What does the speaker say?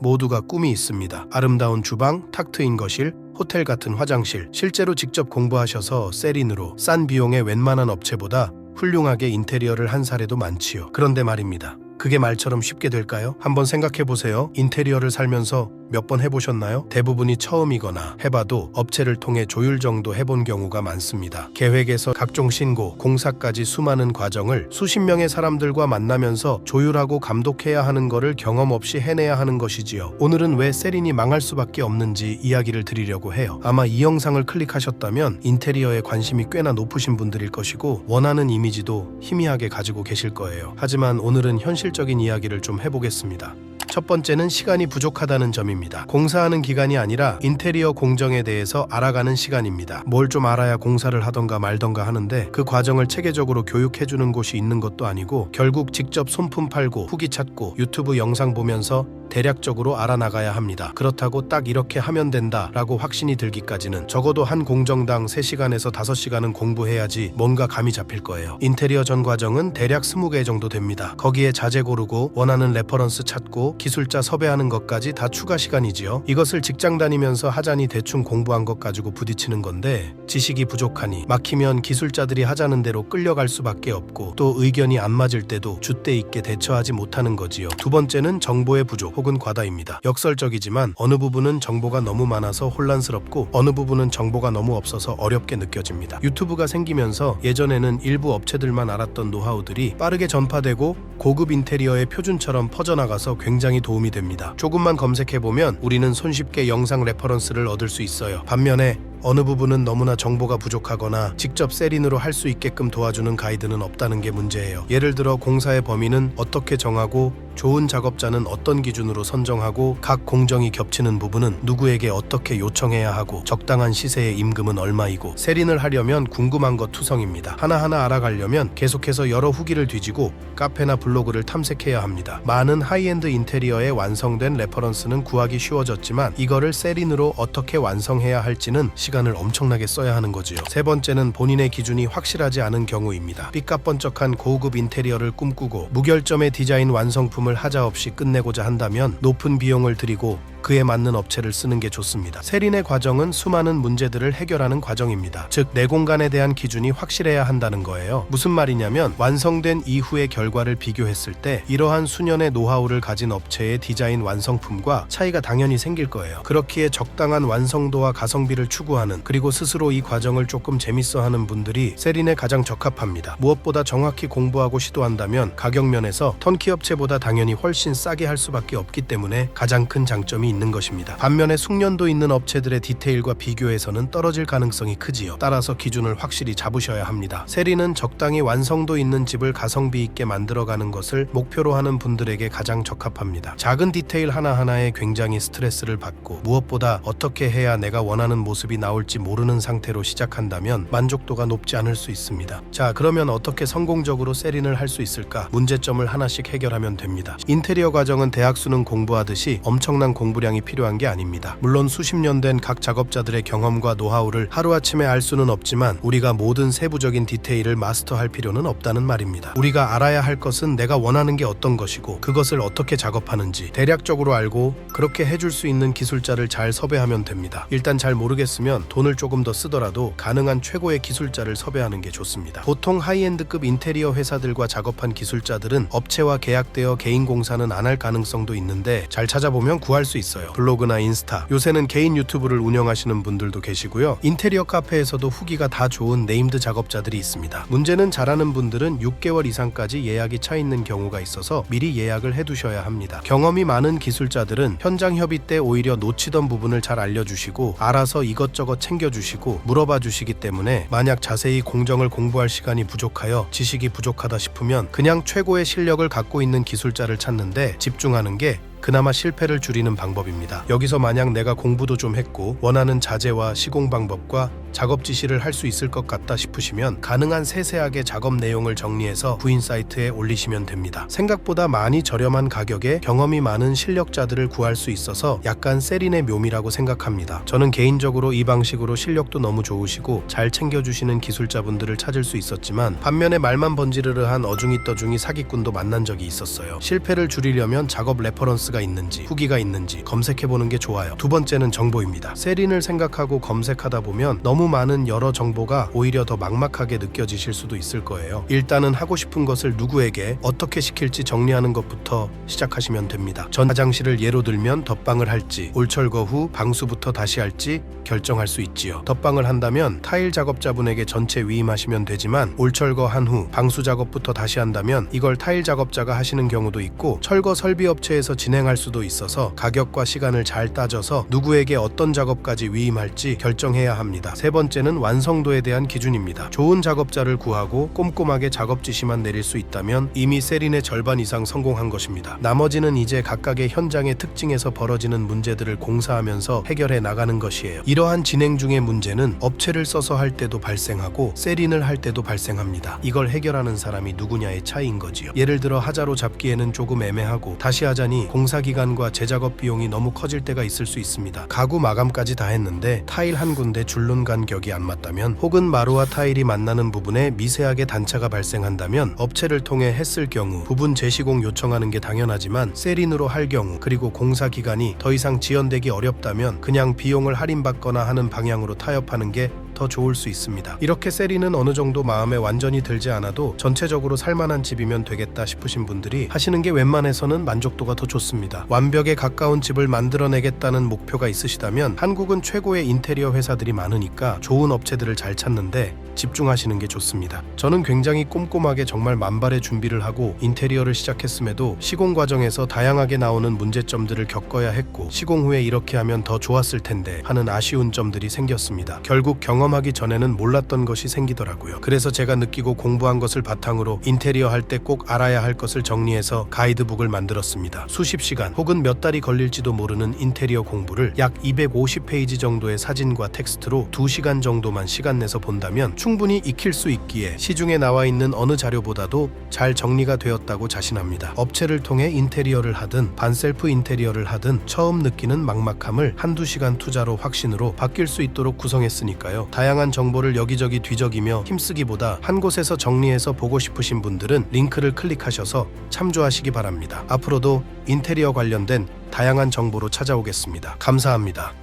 모두가 꿈이 있습니다. 아름다운 주방, 탁 트인 거실, 호텔 같은 화장실. 실제로 직접 공부하셔서 세린으로 싼 비용에 웬만한 업체보다 훌륭하게 인테리어를 한 사례도 많지요. 그런데 말입니다. 그게 말처럼 쉽게 될까요? 한번 생각해 보세요. 인테리어를 살면서 몇 번 해보셨나요? 대부분이 처음이거나 해봐도 업체를 통해 조율 정도 해본 경우가 많습니다. 계획에서 각종 신고, 공사까지 수많은 과정을 수십 명의 사람들과 만나면서 조율하고 감독해야 하는 거를 경험 없이 해내야 하는 것이지요. 오늘은 왜 세린이 망할 수밖에 없는지 이야기를 드리려고 해요. 아마 이 영상을 클릭하셨다면 인테리어에 관심이 꽤나 높으신 분들일 것이고 원하는 이미지도 희미하게 가지고 계실 거예요. 하지만 오늘은 현실 적인 이야기를 좀 해보겠습니다. 첫 번째는 시간이 부족하다는 점입니다. 공사하는 기간이 아니라 인테리어 공정에 대해서 알아가는 시간입니다. 뭘 좀 알아야 공사를 하던가 말던가 하는데 그 과정을 체계적으로 교육해주는 곳이 있는 것도 아니고 결국 직접 손품 팔고 후기 찾고 유튜브 영상 보면서 대략적으로 알아나가야 합니다. 그렇다고 딱 이렇게 하면 된다 라고 확신이 들기까지는 적어도 한 공정당 3시간에서 5시간은 공부해야지 뭔가 감이 잡힐 거예요. 인테리어 전 과정은 대략 20개 정도 됩니다. 거기에 자재 고르고 원하는 레퍼런스 찾고 기 술자 섭외하는 것까지 다 추가 시간이지요. 이것을 직장 다니면서 하자니 대충 공부한 것 가지고 부딪히는 건데 지식이 부족하니 막히면 기술자들이 하자는 대로 끌려갈 수밖에 없고 또 의견이 안 맞을 때도 줏대 있게 대처하지 못하는 거지요. 두 번째는 정보의 부족 혹은 과다입니다. 역설적이지만 어느 부분은 정보가 너무 많아서 혼란스럽고 어느 부분은 정보가 너무 없어서 어렵게 느껴집니다. 유튜브가 생기면서 예전에는 일부 업체들만 알았던 노하우들이 빠르게 전파되고 고급 인테리어의 표준처럼 퍼져나가서 굉장히 도움이 됩니다. 조금만 검색해보면 우리는 손쉽게 영상 레퍼런스를 얻을 수 있어요. 반면에 어느 부분은 너무나 정보가 부족하거나 직접 세린으로 할 수 있게끔 도와주는 가이드는 없다는 게 문제예요. 예를 들어 공사의 범위는 어떻게 정하고 좋은 작업자는 어떤 기준으로 선정하고 각 공정이 겹치는 부분은 누구에게 어떻게 요청해야 하고 적당한 시세의 임금은 얼마이고 세린을 하려면 궁금한 것 투성입니다. 하나하나 알아가려면 계속해서 여러 후기를 뒤지고 카페나 블로그를 탐색해야 합니다. 많은 하이엔드 인테리어의 완성된 레퍼런스는 구하기 쉬워졌지만 이거를 세린으로 어떻게 완성해야 할지는 시간을 엄청나게 써야 하는 거지요. 세 번째는 본인의 기준이 확실하지 않은 경우입니다. 삐까번쩍한 고급 인테리어를 꿈꾸고 무결점의 디자인 완성품을 하자 없이 끝내고자 한다면 높은 비용을 들이고 그에 맞는 업체를 쓰는 게 좋습니다. 세린의 과정은 수많은 문제들을 해결하는 과정입니다. 즉, 내 공간에 대한 기준이 확실해야 한다는 거예요. 무슨 말이냐면 완성된 이후의 결과를 비교했을 때 이러한 수년의 노하우를 가진 업체의 디자인 완성품과 차이가 당연히 생길 거예요. 그렇기에 적당한 완성도와 가성비를 추구하는 그리고 스스로 이 과정을 조금 재밌어 하는 분들이 세린에 가장 적합합니다. 무엇보다 정확히 공부하고 시도한다면 가격 면에서 턴키 업체보다 당연히 훨씬 싸게 할 수밖에 없기 때문에 가장 큰 장점이 있는 것입니다. 반면에 숙련도 있는 업체들의 디테일과 비교해서는 떨어질 가능성이 크지요. 따라서 기준을 확실히 잡으셔야 합니다. 세린은 적당히 완성도 있는 집을 가성비 있게 만들어가는 것을 목표로 하는 분들에게 가장 적합합니다. 작은 디테일 하나하나에 굉장히 스트레스를 받고 무엇보다 어떻게 해야 내가 원하는 모습이 나올지 모르는 상태로 시작한다면 만족도가 높지 않을 수 있습니다. 자, 그러면 어떻게 성공적으로 세린을 할 수 있을까? 문제점을 하나씩 해결하면 됩니다. 인테리어 과정은 대학 수능 공부하듯이 엄청난 공부량이 필요한 게 아닙니다. 물론 수십 년 된 각 작업자들의 경험과 노하우를 하루아침에 알 수는 없지만 우리가 모든 세부적인 디테일을 마스터할 필요는 없다는 말입니다. 우리가 알아야 할 것은 내가 원하는 게 어떤 것이고 그것을 어떻게 작업하는지 대략적으로 알고 그렇게 해줄 수 있는 기술자를 잘 섭외하면 됩니다. 일단 잘 모르겠으면 돈을 조금 더 쓰더라도 가능한 최고의 기술자를 섭외하는 게 좋습니다. 보통 하이엔드급 인테리어 회사들과 작업한 기술자들은 업체와 계약되어 개인 공사는 안 할 가능성도 있는데 잘 찾아보면 구할 수 있 어요. 블로그나 인스타, 요새는 개인 유튜브를 운영하시는 분들도 계시고요. 인테리어 카페에서도 후기가 다 좋은 네임드 작업자들이 있습니다. 문제는 잘하는 분들은 6개월 이상까지 예약이 차 있는 경우가 있어서 미리 예약을 해두셔야 합니다. 경험이 많은 기술자들은 현장 협의 때 오히려 놓치던 부분을 잘 알려주시고 알아서 이것저것 챙겨주시고 물어봐 주시기 때문에 만약 자세히 공정을 공부할 시간이 부족하여 지식이 부족하다 싶으면 그냥 최고의 실력을 갖고 있는 기술자를 찾는데 집중하는 게 그나마 실패를 줄이는 방법입니다. 여기서 만약 내가 공부도 좀 했고 원하는 자재와 시공 방법과 작업 지시를 할 수 있을 것 같다 싶으시면 가능한 세세하게 작업 내용을 정리해서 구인 사이트에 올리시면 됩니다. 생각보다 많이 저렴한 가격에 경험이 많은 실력자들을 구할 수 있어서 약간 세린의 묘미라고 생각합니다. 저는 개인적으로 이 방식으로 실력도 너무 좋으시고 잘 챙겨주시는 기술자분들을 찾을 수 있었지만 반면에 말만 번지르르한 어중이 떠중이 사기꾼도 만난 적이 있었어요. 실패를 줄이려면 작업 레퍼런스가 있는지 후기가 있는지 검색해보는 게 좋아요. 두 번째는 정보입니다. 세린을 생각하고 검색하다 보면 너무 많은 여러 정보가 오히려 더 막막하게 느껴지실 수도 있을 거예요. 일단은 하고 싶은 것을 누구에게 어떻게 시킬지 정리하는 것부터 시작하시면 됩니다. 전 화장실을 예로 들면 덧방을 할지 올철거 후 방수부터 다시 할지 결정할 수 있지요. 덧방을 한다면 타일 작업자분에게 전체 위임하시면 되지만 올철거 한 후 방수 작업부터 다시 한다면 이걸 타일 작업자가 하시는 경우도 있고 철거 설비 업체에서 진행할 수도 있어서 가격과 시간을 잘 따져서 누구에게 어떤 작업까지 위임할지 결정해야 합니다. 세 번째는 완성도에 대한 기준입니다. 좋은 작업자를 구하고 꼼꼼하게 작업 지시만 내릴 수 있다면 이미 세린의 절반 이상 성공한 것입니다. 나머지는 이제 각각의 현장의 특징에서 벌어지는 문제들을 공사하면서 해결해 나가는 것이에요. 이러한 진행 중의 문제는 업체를 써서 할 때도 발생하고 세린을 할 때도 발생합니다. 이걸 해결하는 사람이 누구냐의 차이인 거지요. 예를 들어 하자로 잡기에는 조금 애매하고 다시 하자니 공사 기간과 제작업 비용이 너무 커질 때가 있을 수 있습니다. 가구 마감까지 다 했는데 타일 한 군데 줄눈 간 격이 안 맞다면 혹은 마루와 타일이 만나는 부분에 미세하게 단차가 발생한다면 업체를 통해 했을 경우 부분 재시공 요청하는 게 당연하지만 세린으로 할 경우 그리고 공사 기간이 더 이상 지연되기 어렵다면 그냥 비용을 할인받거나 하는 방향으로 타협하는 게 더 좋을 수 있습니다. 이렇게 세리는 어느 정도 마음에 완전히 들지 않아도 전체적으로 살만한 집이면 되겠다 싶으신 분들이 하시는 게 웬만해서는 만족도가 더 좋습니다. 완벽에 가까운 집을 만들어내겠다는 목표가 있으시다면 한국은 최고의 인테리어 회사들이 많으니까 좋은 업체들을 잘 찾는데 집중하시는 게 좋습니다. 저는 굉장히 꼼꼼하게 정말 만발의 준비를 하고 인테리어를 시작했음에도 시공 과정에서 다양하게 나오는 문제점들을 겪어야 했고 시공 후에 이렇게 하면 더 좋았을 텐데 하는 아쉬운 점들이 생겼습니다. 결국 경험하기 전에는 몰랐던 것이 생기더라고요. 그래서 제가 느끼고 공부한 것을 바탕으로 인테리어 할 때 꼭 알아야 할 것을 정리해서 가이드북을 만들었습니다. 수십 시간 혹은 몇 달이 걸릴지도 모르는 인테리어 공부를 약 250페이지 정도의 사진과 텍스트로 2시간 정도만 시간 내서 본다면 충분히 익힐 수 있기에 시중에 나와 있는 어느 자료보다도 잘 정리가 되었다고 자신합니다. 업체를 통해 인테리어를 하든 반셀프 인테리어를 하든 처음 느끼는 막막함을 한두 시간 투자로 확신으로 바뀔 수 있도록 구성했으니까요. 다양한 정보를 여기저기 뒤적이며 힘쓰기보다 한 곳에서 정리해서 보고 싶으신 분들은 링크를 클릭하셔서 참조하시기 바랍니다. 앞으로도 인테리어 관련된 다양한 정보로 찾아오겠습니다. 감사합니다.